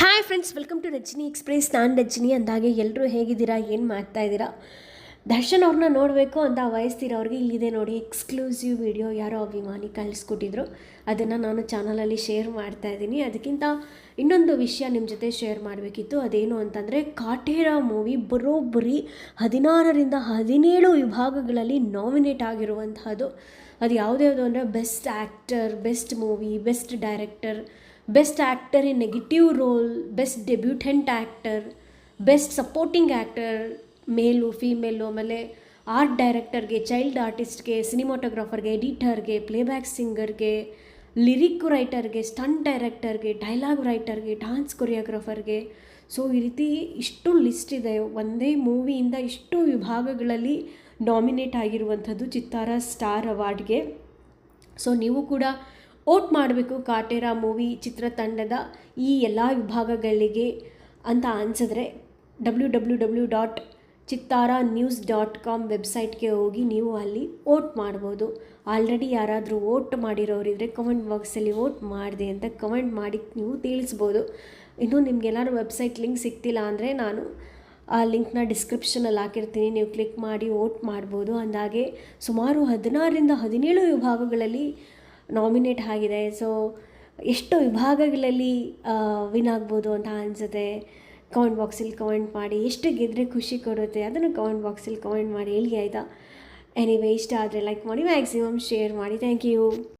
Hi friends welcome to Rajani Express ನಾನು ರಜನಿ ಅಂದಾಗೆ ಎಲ್ಲರೂ ಹೇಗಿದ್ದೀರಾ? ಏನು ಮಾಡ್ತಾ ಇದ್ದೀರಾ? ದರ್ಶನ್ ಅವ್ರನ್ನ ನೋಡಬೇಕು ಅಂತ ವಯಸ್ಸಿರೋರಿಗೆ ಇಲ್ಲಿದೆ ನೋಡಿ ಎಕ್ಸ್ಕ್ಲೂಸಿವ್ ವಿಡಿಯೋ ಯಾರೋ ಅಭಿಮಾನಿ ಕಳಿಸ್ಕೊಟ್ಟಿದ್ರು. ಅದನ್ನು ನಾನು ಚಾನಲಲ್ಲಿ ಶೇರ್ ಮಾಡ್ತಾ ಇದ್ದೀನಿ. ಅದಕ್ಕಿಂತ ಇನ್ನೊಂದು ವಿಷಯ ನಿಮ್ಮ ಜೊತೆ ಶೇರ್ ಮಾಡಬೇಕಿತ್ತು. ಅದೇನು ಅಂತಂದರೆ, ಕಾಟೇರ ಮೂವಿ ಬರೋಬ್ಬರಿ ಹದಿನಾರರಿಂದ ಹದಿನೇಳು ವಿಭಾಗಗಳಲ್ಲಿ ನಾಮಿನೇಟ್ ಆಗಿರುವಂತಹದ್ದು. ಅದು ಯಾವುದ್ಯಾವುದು ಅಂದರೆ best actor best movie best director best actor in negative role best debutant actor best supporting actor male, female, ಆಮೇಲೆ ಆರ್ಟ್ ಡೈರೆಕ್ಟರ್ಗೆ ಚೈಲ್ಡ್ ಆರ್ಟಿಸ್ಟ್ಗೆ ಸಿನಿಮಾಟೋಗ್ರಾಫರ್ಗೆ ಎಡಿಟರ್ಗೆ ಪ್ಲೇಬ್ಯಾಕ್ ಸಿಂಗರ್ಗೆ ಲಿರಿಕ್ ರೈಟರ್ಗೆ ಸ್ಟಂಟ್ ಡೈರೆಕ್ಟರ್ಗೆ ಡೈಲಾಗ್ ರೈಟರ್ಗೆ ಡಾನ್ಸ್ ಕೊರಿಯೋಗ್ರಾಫರ್ಗೆ ಸೊ ಈ ರೀತಿ ಇಷ್ಟು ಲಿಸ್ಟ್ ಇದೆ. ಒಂದೇ ಮೂವಿಯಿಂದ ಇಷ್ಟು ವಿಭಾಗಗಳಲ್ಲಿ ನಾಮಿನೇಟ್ ಆಗಿರುವಂಥದ್ದು ಚಿತ್ತಾರ ಸ್ಟಾರ್ ಅವಾರ್ಡ್ಗೆ ಸೊ ನೀವು ಕೂಡ ಓಟ್ ಮಾಡಬೇಕು ಕಾಟೇರ ಮೂವಿ ಚಿತ್ರತಂಡದ ಈ ಎಲ್ಲ ವಿಭಾಗಗಳಿಗೆ ಅಂತ ಅನಿಸಿದ್ರೆ W W W dot Chittara news dot com ವೆಬ್ಸೈಟ್ಗೆ ಹೋಗಿ ನೀವು ಅಲ್ಲಿ ವೋಟ್ ಮಾಡ್ಬೋದು. ಆಲ್ರೆಡಿ ಯಾರಾದರೂ ವೋಟ್ ಮಾಡಿರೋರಿದ್ರೆ ಕಮೆಂಟ್ ಬಾಕ್ಸಲ್ಲಿ ವೋಟ್ ಮಾಡಿದೆ ಅಂತ ಕಮೆಂಟ್ ಮಾಡಿ ನೀವು ತಿಳಿಸ್ಬೋದು. ಇನ್ನು ನಿಮಗೆಲ್ಲಾರು ವೆಬ್ಸೈಟ್ ಲಿಂಕ್ ಸಿಗ್ತಿಲ್ಲ ಅಂದರೆ ನಾನು ಆ ಲಿಂಕ್ನ ಡಿಸ್ಕ್ರಿಪ್ಷನಲ್ಲಿ ಹಾಕಿರ್ತೀನಿ. ನೀವು ಕ್ಲಿಕ್ ಮಾಡಿ ವೋಟ್ ಮಾಡ್ಬೋದು. ಅಂದಾಗೆ ಸುಮಾರು ಹದಿನಾರರಿಂದ ಹದಿನೇಳು ವಿಭಾಗಗಳಲ್ಲಿ ನಾಮಿನೇಟ್ ಆಗಿದೆ. ಸೊ, ಎಷ್ಟು ವಿಭಾಗಗಳಲ್ಲಿ ವಿನ್ ಆಗ್ಬೋದು ಅಂತ ಅನಿಸುತ್ತೆ. ಕಮೆಂಟ್ ಬಾಕ್ಸಲ್ಲಿ ಕಮೆಂಟ್ ಮಾಡಿ, ಎಷ್ಟು ಗೆದ್ದರೆ ಖುಷಿ ಕೊಡುತ್ತೆ ಅದನ್ನು ಕಮೆಂಟ್ ಬಾಕ್ಸಲ್ಲಿ ಕಮೆಂಟ್ ಮಾಡಿ, ಹೇಳಿ ಆಯಿತಾ? ಎನಿವೇ ಇಷ್ಟ ಆದರೆ ಲೈಕ್ ಮಾಡಿ ಮ್ಯಾಕ್ಸಿಮಮ್ ಶೇರ್ ಮಾಡಿ. Thank you